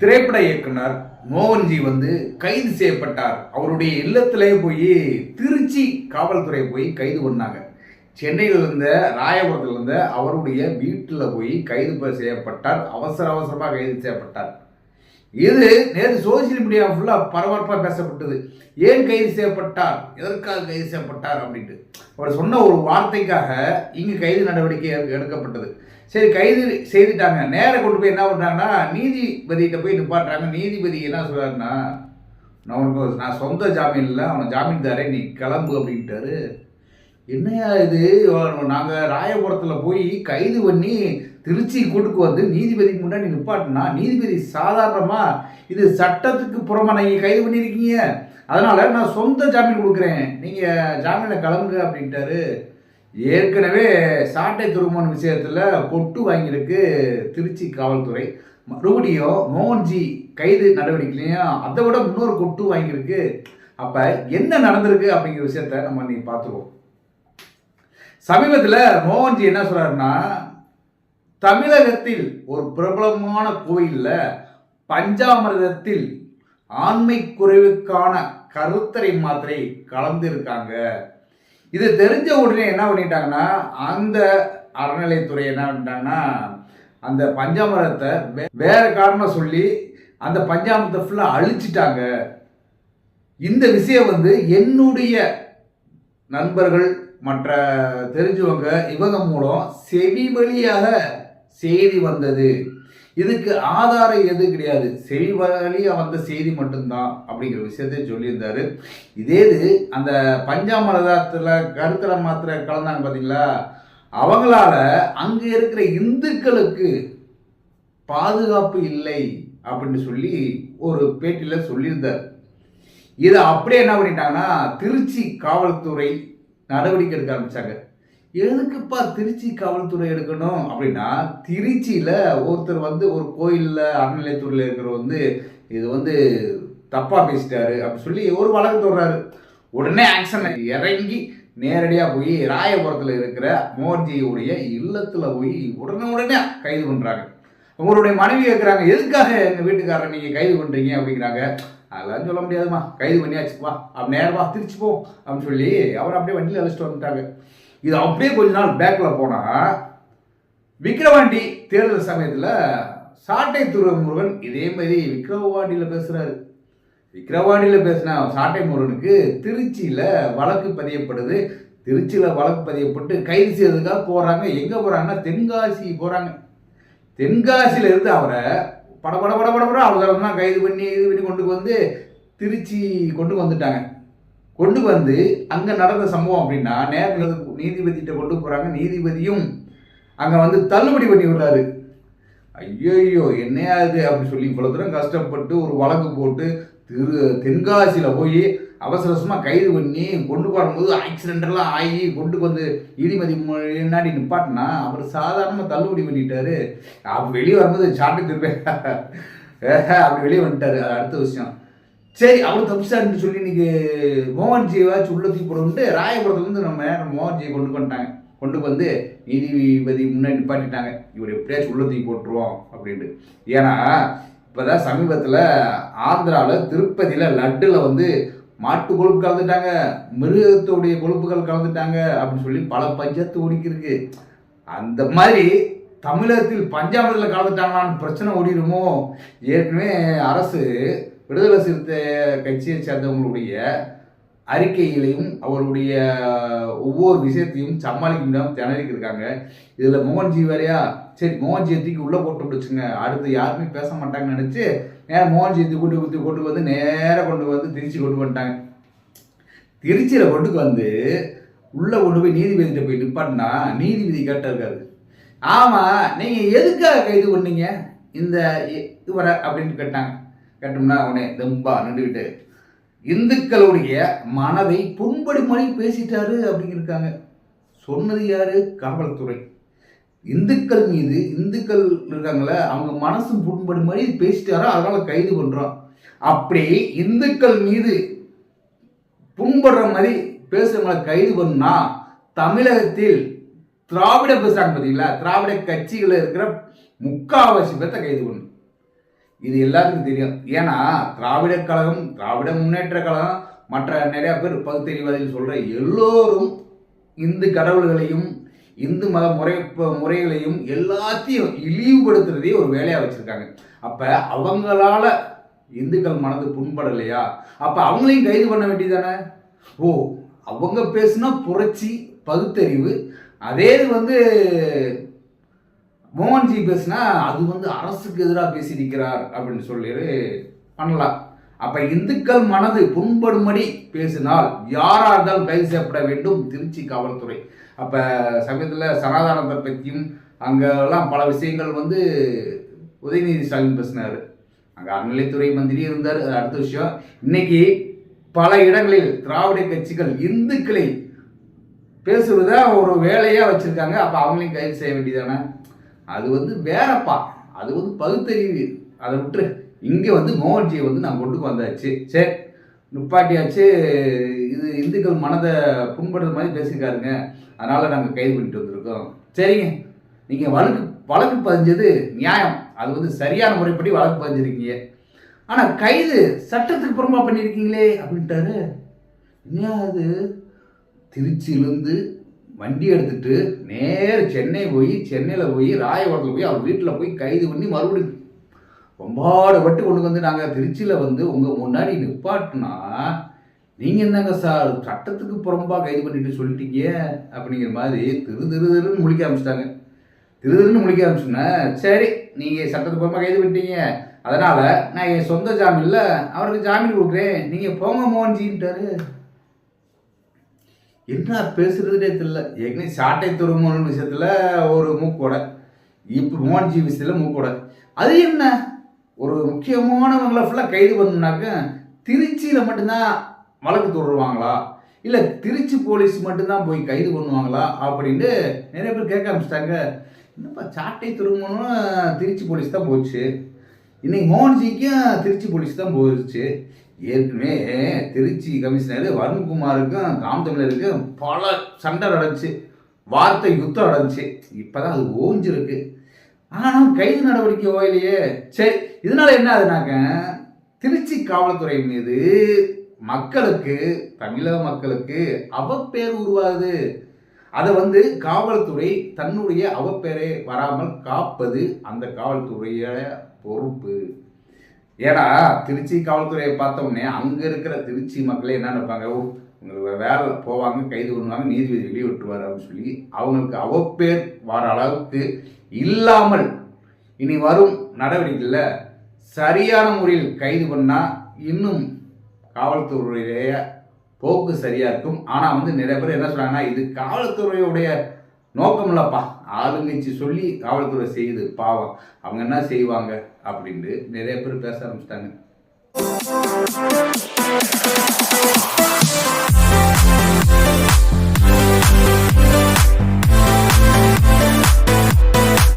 திரைப்பட இயக்குனர் மோகன்ஜி வந்து கைது செய்யப்பட்டார். அவருடைய இல்லத்திலே போய் திருச்சி காவல்துறை போய் கைது பண்ணாங்க. சென்னையில் இருந்த ராயபுரத்தில் இருந்த அவருடைய வீட்டில் போய் கைது செய்யப்பட்டார். அவசர அவசரமாக கைது செய்யப்பட்டார். இது நேற்று சோசியல் மீடியா ஃபுல்லாக பரபரப்பாக பேசப்பட்டது. ஏன் கைது செய்யப்பட்டார்? எதற்காக கைது செய்யப்பட்டார் அப்படின்ட்டு. அவர் சொன்ன ஒரு வார்த்தைக்காக இங்கு கைது நடவடிக்கை எடுக்கப்பட்டது. சரி கைது செய்துட்டாங்க. நேராக கொண்டு போய் என்ன பண்ணுறாங்கன்னா நீதிபதியிட்ட போய் நிப்பாட்டுறாங்க. நீதிபதி என்ன சொல்கிறாருன்னா நான் உனக்கு நான் சொந்த ஜாமீன் இல்லை அவனை ஜாமீன் நீ கிளம்பு அப்படின்ட்டாரு. என்னையா இது? நாங்கள் ராயபுரத்தில் போய் கைது பண்ணி திருச்சி கூட்டுக்கு வந்து நீதிபதிக்கு முன்னாடி நிப்பாட்டினா நீதிபதி சாதாரணமாக இது சட்டத்துக்கு புறமா நீங்கள் கைது பண்ணியிருக்கீங்க. அதனால் நான் சொந்த ஜாமீன் கொடுக்குறேன். நீங்கள் ஜாமீனை கிளம்புங்க அப்படின்ட்டாரு. ஏற்கனவே சாட்டை துருமன் விஷயத்தில் கொட்டு வாங்கியிருக்கு திருச்சி காவல்துறை. மறுபடியும் மோகன்ஜி கைது நடவடிக்கையிலையும் அதை விட இன்னொரு கொட்டு வாங்கியிருக்கு. அப்போ என்ன நடந்திருக்கு அப்படிங்கிற விஷயத்த நம்ம இன்னைக்கு பார்த்துருவோம். சமீபத்தில் மோகன்ஜி என்ன சொல்கிறாருன்னா தமிழகத்தில் ஒரு பிரபலமான கோயிலில் பஞ்சாமிரதத்தில் ஆண்மை குறைவுக்கான கருத்தரை மாத்திரை கலந்துருக்காங்க. இது தெரிஞ்ச உடனே என்ன பண்ணிட்டாங்கன்னா அந்த அறநிலைத்துறை என்ன பண்ணிட்டாங்கன்னா அந்த பஞ்சாமரத்தை வேற காரணம் சொல்லி அந்த பஞ்சாமரத்தை ஃபுல்லாக அழிச்சிட்டாங்க. இந்த விஷயம் வந்து என்னுடைய நண்பர்கள் மற்ற தெரிஞ்சவங்க இவங்க மூலம் செவி வழியாக செய்தி வந்தது. இதுக்கு ஆதாரம் எதுவும் கிடையாது. செவி வழியாக வந்த செய்தி மட்டும்தான் அப்படிங்கிற விஷயத்தை சொல்லியிருந்தாரு. இதே இது அந்த பஞ்சாமரதத்தில் கருத்தரை மாத்திரை கலந்தாங்க பார்த்தீங்களா அவங்களால அங்கே இருக்கிற இந்துக்களுக்கு பாதுகாப்பு இல்லை அப்படின்னு சொல்லி ஒரு பேட்டியில் சொல்லியிருந்தார். இதை அப்படியே என்ன பண்ணிட்டாங்கன்னா திருச்சி காவல்துறை நடவடிக்கை எடுக்க ஆரம்பித்தாங்க எதுக்குப்பா திருச்சி காவல்துறை எடுக்கணும் அப்படின்னா திருச்சியில் ஒருத்தர் வந்து ஒரு கோயிலில் அறநிலையத்துறையில் இருக்கிறவர் வந்து இது வந்து தப்பாக பேசிட்டாரு அப்படின்னு சொல்லி ஒரு வழக்கு தொடர்றாரு உடனே ஆக்ஷன் இறங்கி நேரடியாக போய் ராயபுரத்தில் இருக்கிற மோர்ஜியுடைய இல்லத்தில் போய் உடனே உடனே கைது பண்ணுறாங்க உங்களுடைய மனைவி கேட்குறாங்க எதுக்காக எங்கள் வீட்டுக்காரரை நீங்கள் கைது பண்ணுறீங்க அப்படிங்கிறாங்க. அதெல்லாம் சொல்ல முடியாதும்மா. கைது பண்ணியாச்சுப்பா. அப்படி நேரமாக திருச்சி போ. அப்படின்னு சொல்லி அவர் அப்படியே வண்டியில் அழைச்சிட்டு வந்துட்டாங்க. இது அப்படியே கொஞ்ச நாள் பேக்கில் போனால் விக்ரவாண்டி தேர்தல் சமயத்தில் சாட்டை முருகன் இதே மாதிரி விக்ரவாண்டியில் பேசுகிறாரு விக்ரவாண்டியில் பேசின சாட்டை முருகனுக்கு திருச்சியில் வழக்கு பதியப்படுது. திருச்சியில் வழக்கு பதியப்பட்டு கைது செய்யறதுக்காக போகிறாங்க எங்கே போகிறாங்கன்னா தென்காசி போகிறாங்க தென்காசியில இருந்து அவரை பட பட பட பட பட அவசரமாக கைது பண்ணி இது பண்ணி கொண்டு வந்து திருச்சி கொண்டு வந்துட்டாங்க. கொண்டு வந்து அங்கே நடந்த சம்பவம் அப்படின்னா நேரில் நீதிபதிகிட்ட கொண்டு போகிறாங்க நீதிபதியும் அங்கே வந்து தள்ளுபடி பண்ணி விடுறாரு. ஐயோ என்னையா இது அப்படின்னு சொல்லி இவ்வளோ தூரம் கஷ்டப்பட்டு ஒரு வழக்கு போட்டு திரு தென்காசியில் போய் அவசர அவசரமாக கைது பண்ணி கொண்டு வரும்போது ஆக்சிடென்டெல்லாம் ஆகி கொண்டு வந்து நீதிமதி முன்னாடி நிப்பாட்டினா அவர் சாதாரணமாக தள்ளுபடி பண்ணிட்டாரு. அப்படி வெளியே வரும்போது சாப்பிட்டு திருப்பேன் அப்படி வெளியே வந்துட்டாரு. அது அடுத்த விஷயம். சரி அவர் தப்பிச்சாருன்னு சொல்லி இன்னைக்கு மோகன்ஜிவாச்சும் உள்ள தூக்கி ராயபுரத்துலேருந்து நம்ம நம்ம மோகன்ஜியை கொண்டு வந்துட்டாங்க. கொண்டு வந்து நீதிபதி முன்னாடி நிப்பாட்டிட்டாங்க. இவர் எப்படியாச்சும் உள்ள தூக்கி போட்டுருவோம் அப்படின்ட்டு. ஏன்னா இப்போதான் சமீபத்தில் ஆந்திராவில் திருப்பதியில் லட்டில் வந்து மாட்டு கொழுப்பு கலந்துட்டாங்க மிருகத்துடைய கொழுப்புகள் கலந்துட்டாங்க அப்படின்னு சொல்லி பல பஞ்சாயத்து ஓடிக்கிருக்கு அந்த மாதிரி தமிழகத்தில் பஞ்சாபத்தில் கலந்துட்டாங்களான்னு பிரச்சனை ஓடிடுமோ ஏற்கனவே அரசு விடுதலை சிறுத்தை கட்சியை சேர்ந்தவங்களுடைய அறிக்கைகளையும் அவருடைய ஒவ்வொரு விஷயத்தையும் சமாளிக்க முடியாமல் திணறிக்கு இருக்காங்க. இதில் மோகன்ஜி வேறையா சரி மோகன்ஜி தூக்கி உள்ளே போட்டு விடுச்சுங்க அடுத்து யாருமே பேச மாட்டாங்கன்னு நினச்சி நேராக மோகன்ஜி தூக்கி கூட்டி கொண்டு கொண்டு வந்து நேராக கொண்டு வந்து திருச்சி கொண்டு வந்துட்டாங்க. திருச்சியில் கொண்டு வந்து உள்ளே கொண்டு போய் நீதிபதிகிட்ட போய் நிப்பாட்டினா நீதிபதி கேட்டிருக்காரு ஆமாம் நீங்கள் எதுக்காக கைது பண்ணீங்க? இந்த இவரை அப்படின்னு கேட்டாங்க. கேட்டோம்னா அவனே தெம்பா நின்றுக்கிட்டு இந்துக்களுடைய மனதை புண்படி மொழி பேசிட்டாரு அப்படிங்கிருக்காங்க. சொன்னது யாரு? காவல்துறை. இந்துக்கள் மீது இந்துக்கள் இருக்காங்களே அவங்க மனசு புண்படி மாதிரி பேசிட்டாரோ? அதனால கைது பண்றோம். அப்படி இந்துக்கள் மீது புண்படுற மாதிரி பேசுறவங்களை கைது பண்ணா தமிழகத்தில் திராவிட பேசுறாங்க பார்த்தீங்களா திராவிட கட்சிகளில் இருக்கிற முக்காவாசி பேர்த்த கைது பண்ணும். இது எல்லாத்துக்கும் தெரியும். ஏன்னா திராவிடக் கழகம் திராவிட முன்னேற்ற கழகம் மற்ற நிறைய பேர் பகுத்தறிவாதிகள் சொல்கிற எல்லோரும் இந்து கடவுள்களையும் இந்து மத முறை முறைகளையும் எல்லாத்தையும் இழிவுபடுத்துறதே ஒரு வேலையாக வச்சுருக்காங்க. அப்போ அவங்களால இந்துக்கள் மனது புண்படலையா? அப்போ அவங்களையும் கைது பண்ண வேண்டியதானே ஓ அவங்க பேசுனா புரட்சி பகுத்தறிவு அதே இது வந்து மோகன்ஜி பேசுனா அது வந்து அரசுக்கு எதிராக பேசி நிற்கிறார் அப்படின்னு சொல்லி பண்ணலாம். அப்ப இந்துக்கள் மனது புண்படும்படி பேசினால் யாரா இருந்தாலும் கைது செய்யப்பட வேண்டும்? திருச்சி காவல்துறை. அப்ப சமயத்தில் சனாதானத்தை பற்றியும் அங்கெல்லாம் பல விஷயங்கள் வந்து உதயநிதி ஸ்டாலின் பேசினார். அங்கே அறநிலைத்துறை மந்திரி இருந்தார். அது அடுத்த விஷயம். இன்னைக்கு பல இடங்களில் திராவிட கட்சிகள் இந்துக்களை பேசுவதை ஒரு வேலையாக வச்சுருக்காங்க. அப்போ அவங்களையும் கைது செய்ய வேண்டியதானே? அது வந்து வேறப்பா. அது வந்து பகுத்தறிவு. அதை விட்டுரு. இங்கே வந்து மோகன்ஜியை வந்து நான் கொண்டு வந்தாச்சு. சரி நுப்பாட்டியாச்சு. இது இந்துக்கள் மனதை புண்படுற மாதிரி பேசியிருக்காருங்க. அதனால் நாங்கள் கைது பண்ணிட்டு வந்திருக்கோம். சரிங்க. நீங்கள் வழக்கு வழக்கு பதிஞ்சது நியாயம். அது வந்து சரியான முறைப்படி வழக்கு பதிஞ்சிருக்கீங்க. ஆனால் கைது சட்டத்துக்கு புறமா பண்ணியிருக்கீங்களே அப்படின்ட்டாரு. என்ன அது? திருச்சியிலேருந்து வண்டி எடுத்துட்டு நேர சென்னை போய் சென்னையில் போய் ராயபுரத்தில் போய் அவர் வீட்டில் போய் கைது பண்ணி மறுபடியும் ரொம்பாடுபட்டு கொண்டு வந்து நாங்கள் திருச்சியில் வந்து உங்கள் முன்னாடி நிப்பாட்டினா நீங்கள் என்னங்க சார்? சட்டத்துக்கு புறம்பாக கைது பண்ணிட்டு சொல்லிட்டீங்க. அப்படிங்கிற மாதிரி திரு திரு திருன்னு முழிக்க ஆரம்பிச்சிட்டாங்க. திரு திருன்னு முழிக்க ஆரம்பிச்சுன்னா சரி நீங்கள் சட்டத்துக்கு புறம்பாக கைது பண்ணிட்டீங்க. அதனால் நான் என் சொந்த ஜாமீனில் அவருக்கு ஜாமீன் கொடுக்குறேன். நீங்கள் போங்க மோகன்ஜின்ட்டாரு. என்ன பேசுறதுனே தெரியல. ஏற்கனவே சாட்டை துறைமுகன் விஷயத்தில் ஒரு மூக்கோடை இப்போ மோகன்ஜி விஷயத்தில் மூக்கோடை. அது என்ன? ஒரு முக்கியமானவங்களை ஃபுல்லாக கைது பண்ணாக்க திருச்சியில் மட்டும்தான் வழக்கு தொடருவாங்களா? இல்லை திருச்சி போலீஸ் மட்டும்தான் போய் கைது பண்ணுவாங்களா? அப்படின்ட்டு நிறைய பேர் கேட்க ஆரம்பிச்சிட்டாங்க. என்னப்பா சாட்டை துறைமுகனும் திருச்சி போலீஸ் தான் போச்சு. இன்னைக்கு மோகன்ஜிக்கும் திருச்சி போலீஸ் தான் போயிடுச்சு ஏற்கனவே திருச்சி கமிஷனர் வருண்குமாருக்கும் ராம் தமிழருக்கும் பல சண்டை நடந்துச்சு. வார்த்தை யுத்தம் நடந்துச்சு. இப்போதான் அது ஓஞ்சிருக்கு. ஆனால் கைது நடவடிக்கை ஓயிலையே. சரி இதனால என்ன ஆகுதுனாக்க திருச்சி காவல்துறை மீது மக்களுக்கு தமிழக மக்களுக்கு அவப்பேர் உருவாகுது. அதை வந்து காவல்துறை தன்னுடைய அவப்பேரை வராமல் காப்பது அந்த காவல்துறைய பொறுப்பு. ஏன்னா திருச்சி காவல்துறையை பார்த்தோம்னே அங்கே இருக்கிற திருச்சி மக்களே என்ன நினைப்பாங்க? ஓ உங்களுக்கு வேலை போவாங்க கைது பண்ணுவாங்க நீதிபதி வெளியே விட்டுருவார் அப்படின்னு சொல்லி அவங்களுக்கு அவப்பேர் வர அளவுக்கு இல்லாமல் இனி வரும் நடவடிக்கையில் சரியான முறையில் கைது பண்ணால் இன்னும் காவல்துறையுடைய போக்கு சரியாக இருக்கும். ஆனால் வந்து நிறைய பேர் என்ன சொல்கிறாங்கன்னா இது காவல்துறையுடைய நோக்கம் இல்லைப்பா ஆளுங்கட்சி சொல்லி காவல்துறை செய்யுது. பாவம். அவங்க என்ன செய்வாங்க? அப்படின்ட்டு நிறைய பேர் பேச ஆரம்பிச்சிட்டாங்க.